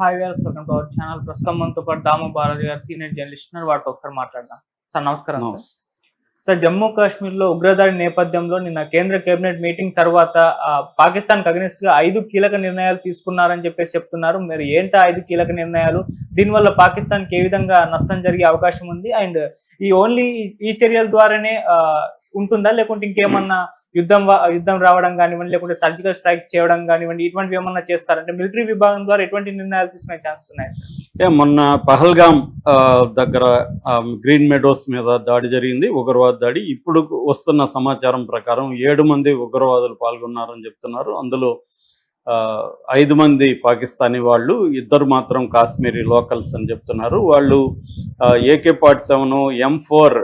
Hi గారు welcome to our channel. ప్రస్తుతం మనతో పాటు దాము బాలాజీ గారు సీనియర్ జర్నలిస్ట్ ఉన్నారు. వాటితో ఒకసారి మాట్లాడదాం. సార్ నమస్కారం సార్. సార్ జమ్మూ కాశ్మీర్లో ఉగ్రదాడి నేపథ్యంలో నిన్న కేంద్ర కేబినెట్ మీటింగ్ తర్వాత పాకిస్తాన్ అగనిస్ట్గా ఐదు కీలక నిర్ణయాలు తీసుకున్నారని చెప్పేసి చెప్తున్నారు. మరి ఏంటా ఐదు కీలక నిర్ణయాలు? దీనివల్ల పాకిస్తాన్కి ఏ విధంగా నష్టం జరిగే అవకాశం ఉంది? అండ్ ఈ ఓన్లీ ఈ చర్యల ద్వారానే ఉంటుందా? లేకుంటే ఇంకేమన్నా యుద్ధం యుద్ధం రావడం కానివ్వండి లేకుంటే సర్జికల్ స్ట్రైక్ చేయడం కానివ్వండి ఇటువంటివి ఏమన్నా చేస్తారంటే మిలిటరీ విభాగం ద్వారా ఎటువంటి నిర్ణయాలు తీసుకునే ఛాన్స్ ఉన్నాయి మొన్న పహల్గామ్ దగ్గర గ్రీన్ మెడోస్ మీద దాడి జరిగింది ఉగ్రవాద దాడి. ఇప్పుడు వస్తున్న సమాచారం ప్రకారం ఏడు మంది ఉగ్రవాదులు పాల్గొన్నారని చెప్తున్నారు. అందులో ఐదు మంది పాకిస్తానీ వాళ్ళు ఇద్దరు మాత్రం కాశ్మీరీ లోకల్స్ అని చెప్తున్నారు. వాళ్ళు AK part seven M four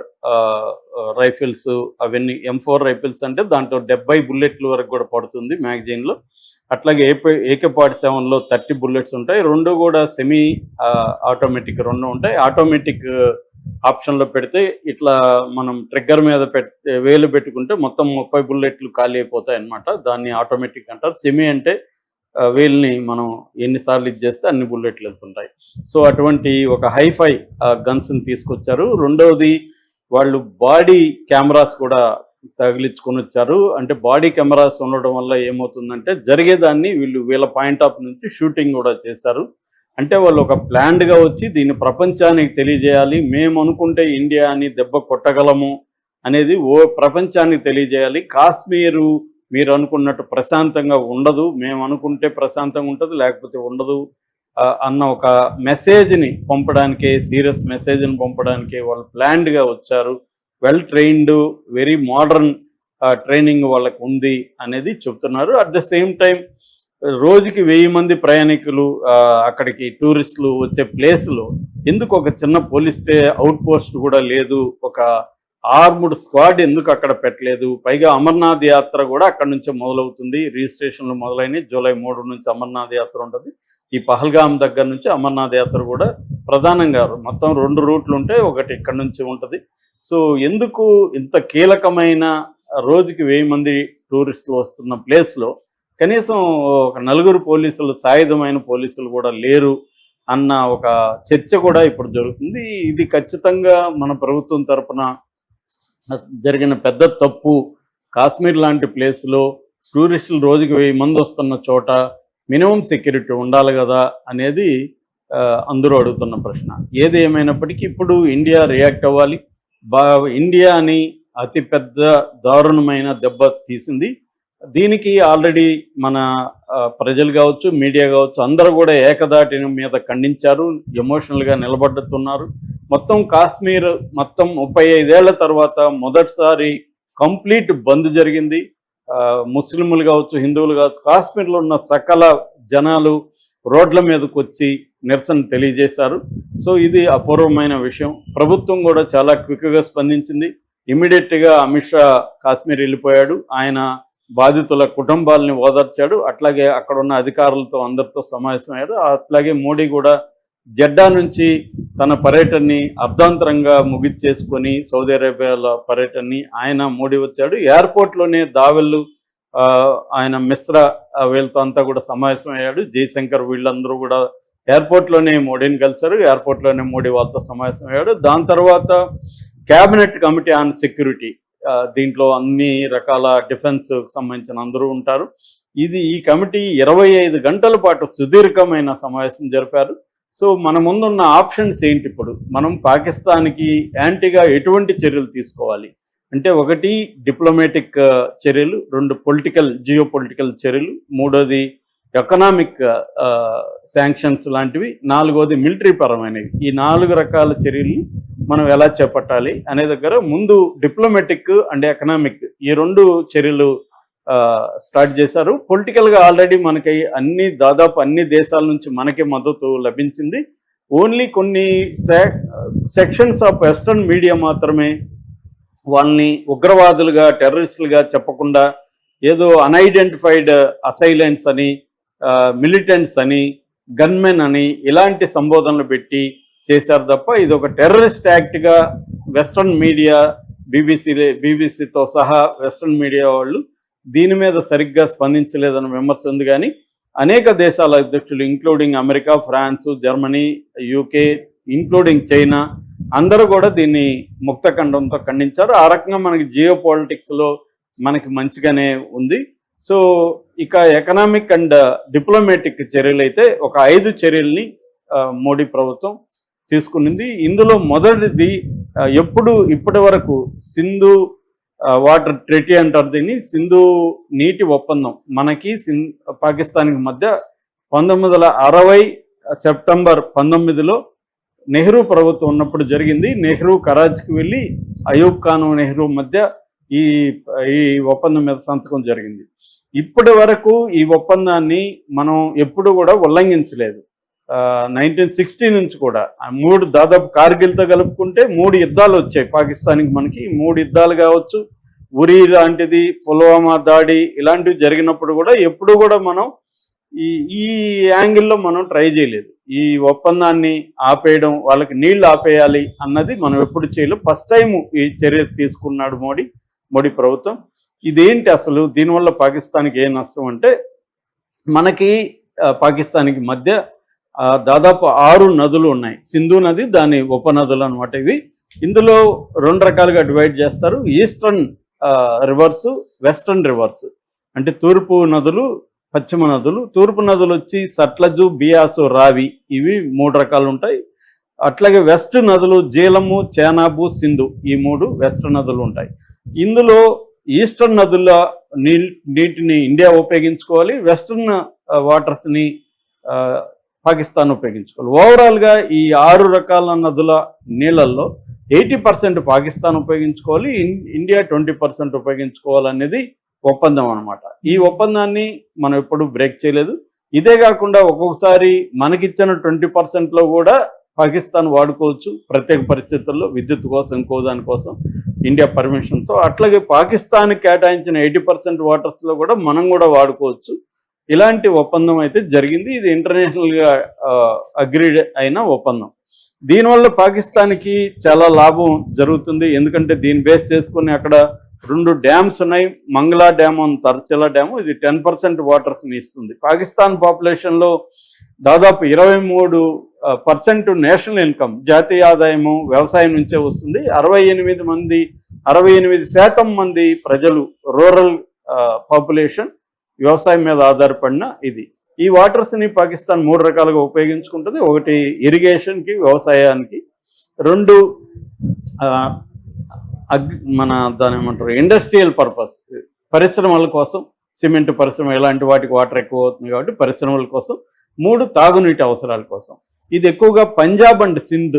rifles అవన్నీ ఎం ఫోర్ రైఫిల్స్ అంటే దాంట్లో డెబ్బై బుల్లెట్ల వరకు కూడా పడుతుంది మ్యాగజైన్లో. అట్లాగే ఏపీ ఏకే ఫార్టీ సెవెన్లో థర్టీ బుల్లెట్స్ ఉంటాయి. రెండు కూడా సెమీ ఆటోమేటిక్ రెండు ఉంటాయి. ఆటోమేటిక్ ఆప్షన్లో పెడితే ఇట్లా మనం ట్రిగ్గర్ మీద పెట్ వేలు పెట్టుకుంటే మొత్తం ముప్పై బుల్లెట్లు ఖాళీ అయిపోతాయి అన్నమాట. దాన్ని ఆటోమేటిక్ అంటారు. సెమీ అంటే వేల్ని మనం ఎన్నిసార్లు ఇది చేస్తే అన్ని బుల్లెట్లు వెళ్తుంటాయి. సో అటువంటి ఒక హైఫై గన్స్ని తీసుకొచ్చారు. రెండవది వాళ్ళు బాడీ కెమెరాస్ కూడా తగిలించుకొని వచ్చారు. అంటే బాడీ కెమెరాస్ ఉండడం వల్ల ఏమవుతుందంటే జరిగేదాన్ని వీళ్ళు వీళ్ళ పాయింట్ ఆఫ్ నుంచి షూటింగ్ కూడా చేశారు. అంటే వాళ్ళు ఒక ప్లాన్డ్గా వచ్చి దీన్ని ప్రపంచానికి తెలియజేయాలి మేము అనుకుంటే ఇండియా అని దెబ్బ కొట్టగలము అనేది ఓ ప్రపంచానికి తెలియజేయాలి. కాశ్మీరు మీరు అనుకున్నట్టు ప్రశాంతంగా ఉండదు మేము అనుకుంటే ప్రశాంతంగా ఉంటుంది లేకపోతే ఉండదు. అన్న ఒక మెసేజ్ని పంపడానికి సీరియస్ మెసేజ్ని పంపడానికి వాళ్ళు ప్లాన్డ్గా వచ్చారు. Well trained very modern training వాళ్ళకు ఉంది అనేది చెప్తున్నారు. అట్ ద సేమ్ టైం రోజుకి వెయ్యి మంది ప్రయాణికులు అక్కడికి టూరిస్టులు వచ్చే ప్లేస్లో ఎందుకు ఒక చిన్న పోలీస్ అవుట్ పోస్ట్ కూడా లేదు? ఒక ఆర్ముడ్ స్క్వాడ్ ఎందుకు అక్కడ పెట్టలేదు? పైగా అమర్నాథ్ యాత్ర కూడా అక్కడ నుంచే మొదలవుతుంది. రిజిస్ట్రేషన్లు మొదలైనవి జూలై మూడు నుంచి అమర్నాథ్ యాత్ర ఉంటుంది. ఈ పహల్గాం దగ్గర నుంచి అమర్నాథ్ యాత్ర కూడా ప్రధానంగా మొత్తం రెండు రూట్లు ఉంటే ఒకటి ఇక్కడ నుంచి ఉంటుంది. సో ఎందుకు ఇంత కీలకమైన రోజుకి వెయ్యి మంది టూరిస్టులు వస్తున్న ప్లేస్లో కనీసం ఒక నలుగురు పోలీసులు సాయుధమైన పోలీసులు కూడా లేరు అన్న ఒక చర్చ కూడా ఇప్పుడు జరుగుతుంది. ఇది ఖచ్చితంగా మన ప్రభుత్వం తరఫున జరిగిన పెద్ద తప్పు. కాశ్మీర్ లాంటి ప్లేస్లో టూరిస్టులు రోజుకి వెయ్యి మంది వస్తున్న చోట మినిమం సెక్యూరిటీ ఉండాలి కదా అనేది అందరూ అడుగుతున్న ప్రశ్న. ఏది ఏమైనప్పటికీ ఇప్పుడు ఇండియా రియాక్ట్ అవ్వాలి. బా ఇండియాని అతిపెద్ద దారుణమైన దెబ్బ తీసింది. దీనికి ఆల్రెడీ మన ప్రజలు కావచ్చు మీడియా కావచ్చు అందరూ కూడా ఏకదాటి మీద ఖండించారు. ఎమోషనల్గా నిలబడుతున్నారు. మొత్తం కాశ్మీర్ మొత్తం ముప్పై ఐదేళ్ళ తర్వాత మొదటిసారి కంప్లీట్ బంద్ జరిగింది. ముస్లింలు కావచ్చు హిందువులు కావచ్చు కాశ్మీర్లో ఉన్న సకల జనాలు రోడ్ల మీదకు వచ్చి నిరసన తెలియజేశారు. సో ఇది అపూర్వమైన విషయం. ప్రభుత్వం కూడా చాలా క్విక్గా స్పందించింది. ఇమీడియట్గా అమిత్ షా కాశ్మీర్ వెళ్ళిపోయాడు. ఆయన బాధితుల కుటుంబాలని ఓదార్చాడు. అట్లాగే అక్కడ ఉన్న అధికారులతో అందరితో సమావేశమయ్యాడు అట్లాగే మోడీ కూడా జెడ్డా నుంచి తన పర్యటనని అర్ధాంతరంగా ముగిచ్చేసుకొని సౌదీ అరేబియాలో పర్యటనని ఆయన మోడీ వచ్చాడు. ఎయిర్పోర్ట్లోనే దావెళ్ళు ఆయన మిశ్రా వీళ్ళతో అంతా కూడా సమావేశమయ్యాడు. జయశంకర్ వీళ్ళందరూ కూడా ఎయిర్పోర్ట్లోనే మోడీని కలిశారు. ఎయిర్పోర్ట్లోనే మోడీ వాళ్ళతో సమావేశమయ్యాడు. దాని తర్వాత క్యాబినెట్ కమిటీ ఆన్ సెక్యూరిటీ దీంట్లో అన్ని రకాల డిఫెన్స్ సంబంధించిన అందరూ ఉంటారు. ఇది ఈ కమిటీ ఇరవై ఐదు గంటల పాటు సుదీర్ఘమైన సమావేశం జరిపారు. సో మన ముందున్న ఆప్షన్స్ ఏంటి ఇప్పుడు? మనం పాకిస్తాన్కి యాంటీగా ఎటువంటి చర్యలు తీసుకోవాలి? అంటే ఒకటి డిప్లొమాటిక్ చర్యలు రెండు పొలిటికల్ జియో పొలిటికల్ చర్యలు మూడోది ఎకనామిక్ శాంక్షన్స్ లాంటివి నాలుగోది మిలిటరీ పరమైనవి ఈ నాలుగు రకాల చర్యలు మనం ఎలా చేపట్టాలి అనే దగ్గర ముందు డిప్లొమాటిక్ అండ్ ఎకనామిక్ ఈ రెండు చర్యలు స్టార్ట్ చేశారు. పొలిటికల్గా ఆల్రెడీ మనకి అన్ని దాదాపు అన్ని దేశాల నుంచి మనకి మద్దతు లభించింది. ఓన్లీ కొన్ని సెక్షన్స్ ఆఫ్ వెస్ట్రన్ మీడియా మాత్రమే వాళ్ళని ఉగ్రవాదులుగా టెర్రరిస్టులుగా చెప్పకుండా ఏదో అన్ఐడెంటిఫైడ్ అసైలెంట్స్ అని మిలిటెంట్స్ అని గన్మెన్ అని ఇలాంటి సంబోధనలు పెట్టి చేశారు తప్ప ఇది ఒక టెర్రరిస్ట్ యాక్ట్గా వెస్ట్రన్ మీడియా బీబీసీ బీబీసీతో సహా వెస్ట్రన్ మీడియా వాళ్ళు దీని మీద సరిగ్గా స్పందించలేదన్న విమర్శ ఉంది కానీ అనేక దేశాల అధ్యక్షులు including America France Germany UK including China అందరూ కూడా దీన్ని ముక్త ఖండంతో ఖండించారు. ఆ రకంగా మనకి జియో పాలిటిక్స్లో మనకి మంచిగానే ఉంది. సో ఇక ఎకనామిక్ అండ్ డిప్లొమాటిక్ చర్యలు అయితే ఒక ఐదు చర్యల్ని మోడీ ప్రభుత్వం తీసుకునింది. ఇందులో మొదటిది ఎప్పుడు ఇప్పటి వరకు సింధు వాటర్ ట్రెటీ అంటారు దీన్ని. సింధు నీటి ఒప్పందం. మనకి సిన్ పాకిస్తాన్కి మధ్య పంతొమ్మిది వందల అరవై సెప్టెంబర్ పంతొమ్మిదిలో నెహ్రూ ప్రభుత్వం ఉన్నప్పుడు జరిగింది. నెహ్రూ కరాచ్కి వెళ్ళి అయూబ్ ఖాన్ నెహ్రూ మధ్య ఈ ఈ ఒప్పందం మీద సంతకం జరిగింది. ఇప్పటి వరకు ఈ ఒప్పందాన్ని మనం ఎప్పుడు కూడా ఉల్లంఘించలేదు. నైన్టీన్ సిక్స్టీ నుంచి కూడా. మూడు దాదాపు కార్గిల్తో కలుపుకుంటే మూడు యుద్ధాలు వచ్చాయి. పాకిస్తాన్కి మనకి మూడు యుద్ధాలు కావచ్చు ఉరి లాంటిది పుల్వామా దాడి ఇలాంటివి జరిగినప్పుడు కూడా ఎప్పుడు కూడా మనం ఈ ఈ యాంగిల్లో మనం ట్రై చేయలేదు. ఈ ఒప్పందాన్ని ఆపేయడం వాళ్ళకి నీళ్ళు ఆపేయాలి అన్నది మనం ఎప్పుడు చేయలేదు. ఫస్ట్ టైం ఈ చర్య తీసుకున్నాడు మోడీ మోడీ ప్రభుత్వం. ఇదేంటి అసలు? దీనివల్ల పాకిస్తాన్కి ఏ నష్టం అంటే మనకి పాకిస్తాన్కి మధ్య దాదాపు ఆరు నదులు ఉన్నాయి. సింధు నది దాని ఉపనదులు అనమాట ఇవి. ఇందులో రెండు రకాలుగా డివైడ్ చేస్తారు. ఈస్టర్న్ రివర్స్ వెస్ట్రన్ రివర్స్ అంటే తూర్పు నదులు పశ్చిమ నదులు. తూర్పు నదులు వచ్చి సట్లజు బియాసు రావి ఇవి మూడు రకాలు ఉంటాయి. అట్లాగే వెస్ట్ నదులు జీలము చేనాబు సింధు ఈ మూడు వెస్ట్ నదులు ఉంటాయి. ఇందులో ఈస్టర్న్ నదుల నీ నీటిని ఇండియా ఉపయోగించుకోవాలి. వెస్టర్న్ వాటర్స్ని పాకిస్తాన్ ఉపయోగించుకోవాలి. ఓవరాల్గా ఈ ఆరు రకాల నదుల నీళ్ళల్లో ఎయిటీ పర్సెంట్ పాకిస్తాన్ ఉపయోగించుకోవాలి ఇండియా ట్వంటీ పర్సెంట్ ఉపయోగించుకోవాలనేది ఒప్పందం అన్నమాట. ఈ ఒప్పందాన్ని మనం ఎప్పుడు బ్రేక్ చేయలేదు. ఇదే కాకుండా ఒక్కొక్కసారి మనకిచ్చిన ట్వంటీ పర్సెంట్లో కూడా పాకిస్తాన్ వాడుకోవచ్చు ప్రత్యేక పరిస్థితుల్లో విద్యుత్ కోసం ఇంకో దానికోసం ఇండియా పర్మిషన్తో అట్లాగే పాకిస్తాన్ కేటాయించిన ఎయిటీ పర్సెంట్ వాటర్స్లో కూడా మనం కూడా వాడుకోవచ్చు. ఇలాంటి ఒప్పందం అయితే జరిగింది. ఇది ఇంటర్నేషనల్గా అగ్రీడ్ అయిన ఒప్పందం. దీనివల్ల పాకిస్తాన్కి చాలా లాభం జరుగుతుంది. ఎందుకంటే దీన్ని బేస్ చేసుకుని అక్కడ రెండు డ్యామ్స్ ఉన్నాయి. Mangla dam and Tarbela dam. ఇది టెన్ పర్సెంట్ వాటర్స్ని ఇస్తుంది. పాకిస్తాన్ పాపులేషన్లో దాదాపు ఇరవై మూడు పర్సెంట్ నేషనల్ ఇన్కమ్ జాతీయ ఆదాయము వ్యవసాయం నుంచే వస్తుంది. అరవై ఎనిమిది మంది అరవై ఎనిమిది శాతం మంది ప్రజలు రూరల్ పాపులేషన్ వ్యవసాయం మీద ఆధారపడిన ఇది. ఈ వాటర్స్ని పాకిస్తాన్ మూడు రకాలుగా ఉపయోగించుకుంటుంది. ఒకటి ఇరిగేషన్కి వ్యవసాయానికి. రెండు అగ్ మన దాని ఏమంటారు? ఇండస్ట్రియల్ పర్పస్ పరిశ్రమల కోసం సిమెంట్ పరిశ్రమ ఇలాంటి వాటికి వాటర్ ఎక్కువ అవుతుంది కాబట్టి పరిశ్రమల కోసం. మూడు తాగునీటి అవసరాల కోసం. ఇది ఎక్కువగా పంజాబ్ అండ్ సింధ్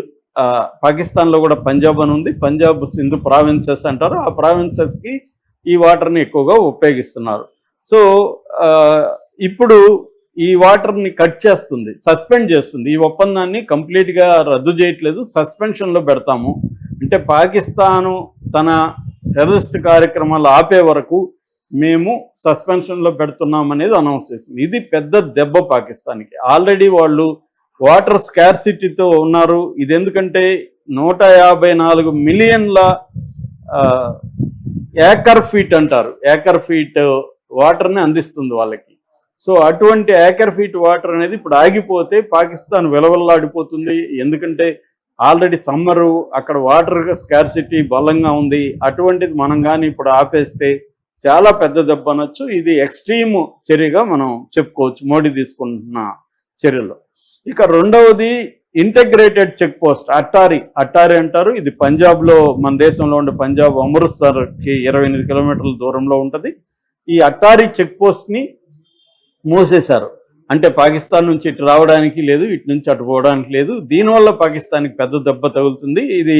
పాకిస్తాన్లో కూడా పంజాబ్ అని ఉంది. పంజాబ్ సింధ్ ప్రావిన్సెస్ అంటారు. ఆ ప్రావిన్సెస్కి ఈ వాటర్ని ఎక్కువగా ఉపయోగిస్తున్నారు. సో ఇప్పుడు ఈ వాటర్ని కట్ చేస్తుంది సస్పెండ్ చేస్తుంది. ఈ ఒప్పందాన్ని కంప్లీట్గా రద్దు చేయట్లేదు సస్పెన్షన్లో పెడతాము. అంటే పాకిస్తాను తన టెర్రరిస్ట్ కార్యక్రమాలు ఆపే వరకు మేము సస్పెన్షన్లో పెడుతున్నాం అనేది అనౌన్స్ చేసింది. ఇది పెద్ద దెబ్బ పాకిస్తాన్కి. ఆల్రెడీ వాళ్ళు వాటర్ స్కార్సిటీతో ఉన్నారు. ఇది ఎందుకంటే నూట యాభై నాలుగు మిలియన్ల ఏకర్ ఫీట్ అంటారు. ఏకర్ ఫీట్ వాటర్ని అందిస్తుంది వాళ్ళకి. సో అటువంటి ఏకర్ ఫీట్ వాటర్ అనేది ఇప్పుడు ఆగిపోతే పాకిస్తాన్ విలవల్లాడిపోతుంది. ఎందుకంటే ఆల్రెడీ సమ్మరు అక్కడ వాటర్ స్కార్సిటీ బలంగా ఉంది. అటువంటిది మనం కానీ ఇప్పుడు ఆపేస్తే చాలా పెద్ద దెబ్బ అనొచ్చు. ఇది ఎక్స్ట్రీమ్ చర్యగా మనం చెప్పుకోవచ్చు. మోడీ తీసుకుంటున్న చర్యలు. ఇక రెండవది integrated check post Attari Attari అంటారు. ఇది పంజాబ్లో మన దేశంలో ఉండే పంజాబ్ అమృత్సర్కి ఇరవై ఎనిమిది కిలోమీటర్ల దూరంలో ఉంటుంది. ఈ అట్టారి చెక్ పోస్ట్ని మూసేశారు. అంటే పాకిస్తాన్ నుంచి ఇటు రావడానికి లేదు ఇటు నుంచి అటు పోవడానికి లేదు. దీనివల్ల పాకిస్తాన్కి పెద్ద దెబ్బ తగులుతుంది. ఇది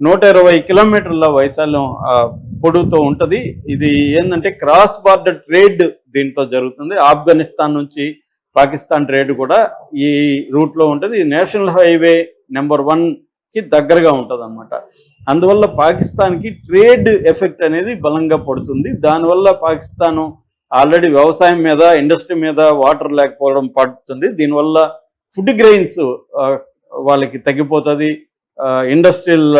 నూట ఇరవై కిలోమీటర్ల వైశాల్యం ఆ, ఉంటుంది. ఇది ఏంటంటే క్రాస్ బార్డర్ ట్రేడ్ దీంట్లో జరుగుతుంది. ఆఫ్ఘనిస్తాన్ నుంచి పాకిస్తాన్ ట్రేడ్ కూడా ఈ రూట్లో ఉంటుంది. నేషనల్ హైవే నెంబర్ వన్కి దగ్గరగా ఉంటుంది అనమాట అందువల్ల పాకిస్తాన్కి ట్రేడ్ ఎఫెక్ట్ అనేది బలంగా పడుతుంది. దానివల్ల పాకిస్తాను ఆల్రెడీ వ్యవసాయం మీద ఇండస్ట్రీ మీద వాటర్ లేకపోవడం పడుతుంది. దీనివల్ల ఫుడ్ గ్రెయిన్స్ వాళ్ళకి తగ్గిపోతుంది. ఇండస్ట్రియల్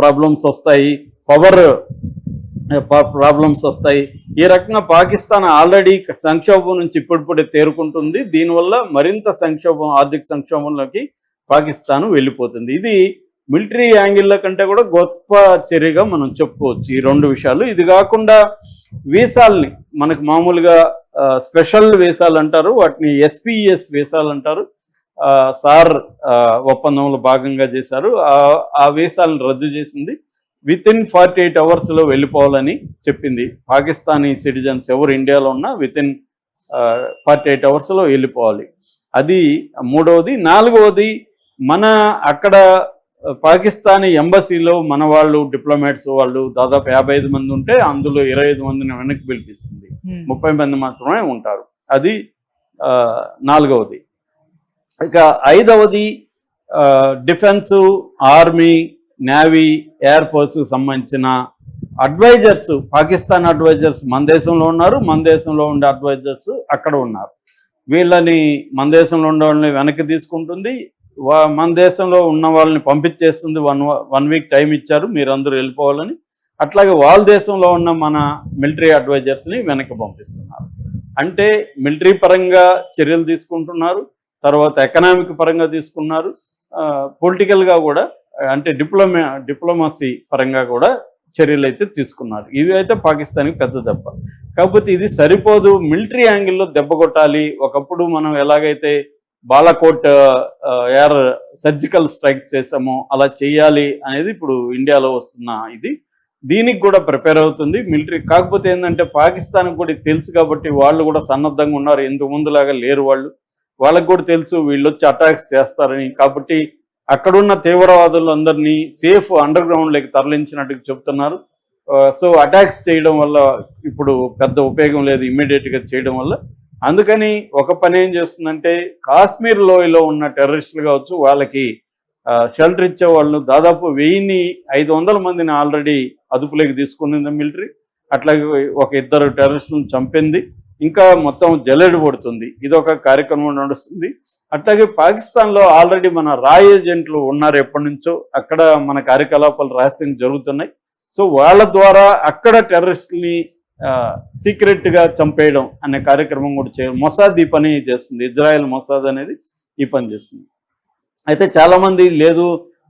ప్రాబ్లమ్స్ వస్తాయి. పవర్ ప్రాబ్లమ్స్ వస్తాయి. ఈ రకంగా పాకిస్తాన్ ఆల్రెడీ సంక్షోభం నుంచి ఇప్పుడిప్పుడే తేరుకుంటుంది. దీనివల్ల మరింత సంక్షోభం ఆర్థిక సంక్షోభంలోకి పాకిస్తాన్ వెళ్ళిపోతుంది. ఇది మిలిటరీ యాంగిల్లో కంటే కూడా గొప్ప చర్యగా మనం చెప్పుకోవచ్చు ఈ రెండు విషయాలు. ఇది కాకుండా వీసాల్ని మనకు మామూలుగా స్పెషల్ వీసాలు అంటారు వాటిని ఎస్పీఎస్ వీసాలు అంటారు. సార్ ఒప్పందంలో భాగంగా చేశారు. ఆ- ఆ వీసాలను రద్దు చేసింది. విత్ ఇన్ ఫార్టీ ఎయిట్ అవర్స్లో వెళ్ళిపోవాలని చెప్పింది. పాకిస్తానీ సిటిజన్స్ ఎవరు ఇండియాలో ఉన్నా విత్ ఇన్ ఫార్టీ ఎయిట్ అవర్స్లో వెళ్ళిపోవాలి. అది మూడవది. నాలుగవది మన అక్కడ పాకిస్తానీ ఎంబసీలో మన వాళ్ళు డిప్లొమాట్స్ వాళ్ళు దాదాపు యాభై ఐదు మంది ఉంటే అందులో ఇరవై ఐదు మందిని వెనక్కి పిలిపిస్తుంది. ముప్పై మంది మాత్రమే ఉంటారు. అది నాలుగవది. ఇక ఐదవది defence army navy air force సంబంధించిన అడ్వైజర్స్ పాకిస్తాన్ అడ్వైజర్స్ మన దేశంలో ఉన్నారు మన దేశంలో ఉండే అడ్వైజర్స్ అక్కడ ఉన్నారు. వీళ్ళని మన దేశంలో ఉండే వాళ్ళని వెనక్కి తీసుకుంటుంది. మన దేశంలో ఉన్న వాళ్ళని పంపించేస్తుంది వన్ వన్ వీక్ టైం ఇచ్చారు మీరందరూ వెళ్ళిపోవాలని. అట్లాగే వాళ్ళ దేశంలో ఉన్న మన మిలిటరీ అడ్వైజర్స్ని వెనక్కి పంపిస్తున్నారు. అంటే మిలిటరీ పరంగా చర్యలు తీసుకుంటున్నారు తర్వాత ఎకనామిక్ పరంగా తీసుకున్నారు పొలిటికల్గా కూడా అంటే డిప్లొమా డిప్లొమసీ పరంగా కూడా చర్యలు అయితే తీసుకున్నారు. ఇవి అయితే పాకిస్తాన్కి పెద్ద దెబ్బ. కాకపోతే ఇది సరిపోదు మిలిటరీ యాంగిల్లో దెబ్బ కొట్టాలి. ఒకప్పుడు మనం ఎలాగైతే బాలాకోట్ ఎయిర్ సర్జికల్ స్ట్రైక్ చేసామో అలా చేయాలి అనేది ఇప్పుడు ఇండియాలో వస్తున్న ఇది. దీనికి కూడా ప్రిపేర్ అవుతుంది. మిలిటరీ కాకపోతే ఏంటంటే పాకిస్తాన్ కూడా తెలుసు కాబట్టి వాళ్ళు కూడా సన్నద్ధంగా ఉన్నారు. ఇంతకు ముందులాగా లేరు వాళ్ళు. వాళ్ళకు కూడా తెలుసు వీళ్ళు వచ్చి అటాక్స్ చేస్తారని. కాబట్టి అక్కడున్న తీవ్రవాదులందరినీ సేఫ్ అండర్ గ్రౌండ్లోకి తరలించినట్టు చెప్తున్నారు. సో అటాక్స్ చేయడం వల్ల ఇప్పుడు పెద్ద ఉపయోగం లేదు ఇమ్మీడియట్గా చేయడం వల్ల. అందుకని ఒక పని ఏం చేస్తుందంటే కాశ్మీర్ లోయలో ఉన్న టెర్రరిస్టులు కావచ్చు వాళ్ళకి షెల్టర్ ఇచ్చే వాళ్ళు దాదాపు వెయ్యిని ఐదు వందల మందిని ఆల్రెడీ అదుపులోకి తీసుకునింది మిలిటరీ. అట్లాగే ఒక ఇద్దరు టెర్రరిస్టులను చంపింది. ఇంకా మొత్తం జల్లెడు పడుతుంది. ఇది ఒక కార్యక్రమం నడుస్తుంది. అట్లాగే పాకిస్తాన్లో ఆల్రెడీ మన రాయ్ ఏజెంట్లు ఉన్నారు ఎప్పటి నుంచో అక్కడ మన కార్యకలాపాలు రహస్యంగా జరుగుతున్నాయి. సో వాళ్ళ ద్వారా అక్కడ టెర్రరిస్టుల్ని సీక్రెట్గా చంపేయడం అనే కార్యక్రమం కూడా చే మొసాద్ ఈ పని చేస్తుంది. ఇజ్రాయెల్ మొసాద్ అనేది ఈ పని చేస్తుంది. అయితే చాలామంది లేదు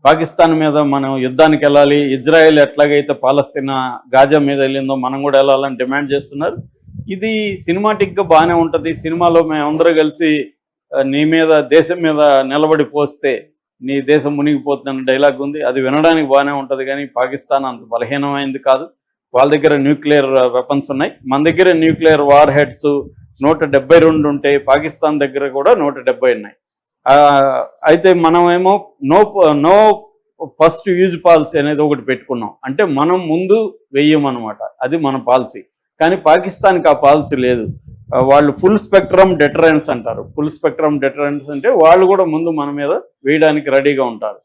పాకిస్తాన్ మీద మనం యుద్ధానికి వెళ్ళాలి ఇజ్రాయెల్ ఎట్లాగైతే పాలస్తీనా గాజా మీద వెళ్ళిందో మనం కూడా వెళ్ళాలని డిమాండ్ చేస్తున్నారు. ఇది సినిమాటిక్గా బాగానే ఉంటుంది. సినిమాలో మేమందరూ కలిసి నీ మీద దేశం మీద నిలబడి పోస్తే నీ దేశం మునిగిపోతుందన్న డైలాగ్ ఉంది. అది వినడానికి బాగానే ఉంటుంది కానీ పాకిస్తాన్ అంత బలహీనమైంది కాదు. వాళ్ళ దగ్గర న్యూక్లియర్ వెపన్స్ uh, ఉన్నాయి. మన దగ్గర న్యూక్లియర్ వార్ హెడ్స్ నూట డెబ్బై రెండు ఉంటాయి. పాకిస్తాన్ దగ్గర కూడా నూట డెబ్బై ఉన్నాయి. అయితే మనమేమో no no first use policy అనేది ఒకటి పెట్టుకున్నాం. అంటే మనం ముందు వెయ్యమన్నమాట అది మన పాలసీ కానీ పాకిస్తాన్కి ఆ పాలసీ లేదు. వాళ్ళు ఫుల్ స్పెక్ట్రమ్ డెటరెన్స్ అంటారు. ఫుల్ స్పెక్ట్రమ్ డెటరెన్స్ అంటే వాళ్ళు కూడా ముందు మన మీద వేయడానికి రెడీగా ఉంటారు.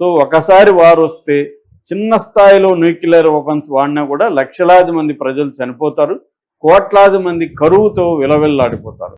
సో ఒకసారి వారు వస్తే చిన్న స్థాయిలో న్యూక్లియర్ వెపన్స్ వాడినా కూడా లక్షలాది మంది ప్రజలు చనిపోతారు కోట్లాది మంది కరువుతో విలవిల్లాడిపోతారు.